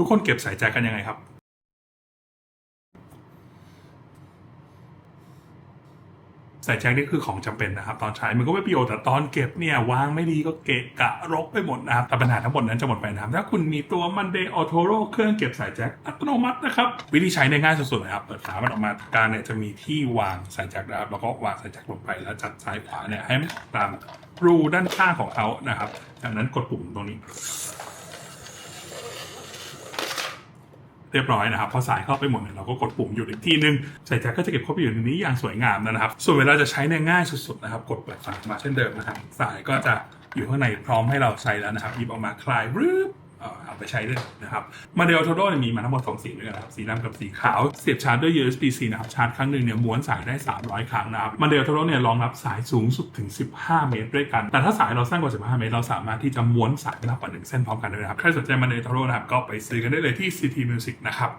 ทุกคนเก็บสายแจ็คกันยังไงครับ สายแจ็คนี่คือของจำเป็นนะครับ ตอนใช้มันก็ไม่ประโยชน์แต่ตอนเก็บเนี่ยวางไม่ดีก็เกะกะรกไปหมดนะครับแต่ปัญหาทั้งหมดนั้นจะหมดไปนะครับถ้าคุณมีตัว Monday Auto r o เครื่องเก็บสายแจ็คอัตโนมัตินะครับ วิธีใช้ในง่ายสุดๆเลยครับเปิดฝามันออกมาการเนี่ยจะมีที่วางสายแจ็คนะครับแล้วก็วางสายแจ็คลงไปแล้วจัดซ้ายขวาเนี่ยให้มันตามรูด้านข้างของเขานะครับ จากนั้นกดปุ่มตรงนี้ เรียบร้อยนะครับพอสายเข้าไปหมดเนี่ยเราก็กดปุ่มหยุดอีกทีนึงสายแจ็คก็จะเก็บเข้าไปอยู่ในนี้อย่างสวยงามนะครับ ส่วนเวลาจะใช้ในง่ายสุดๆนะครับกดเปิดฝามาเช่นเดิมนะครับสายก็จะอยู่ข้างในพร้อมให้เราใช้แล้วนะครับหยิบออกมาคลายรึบเอ่อเอา ไปใช้ได้วยนะครับมาเดลโทโดเนี่ยมีมาทั้งหมด2สีด้วยกันนะครับสีดำกับสีขาวเสียบชาร์จด้วย USB-C นะครับชาร์จครั้งหนึ่งเนี่ยม้วนสายได้ 300 ครั้งนะครับมาเดลโทโดเนี่ยรองรับสายสูงสุดถึง 15 เมตรด้วยกัน แต่ถ้าสายเราสั้นกว่า 15 เมตร เราสามารถที่จะม้วนสายได้มากกว่าหนึ่งเส้นพร้อมกันด้วยนะครับใครสนใจมาเดลโทโดนะครับก็ไปซื้อกันได้เลยที่ CT Music นะครับ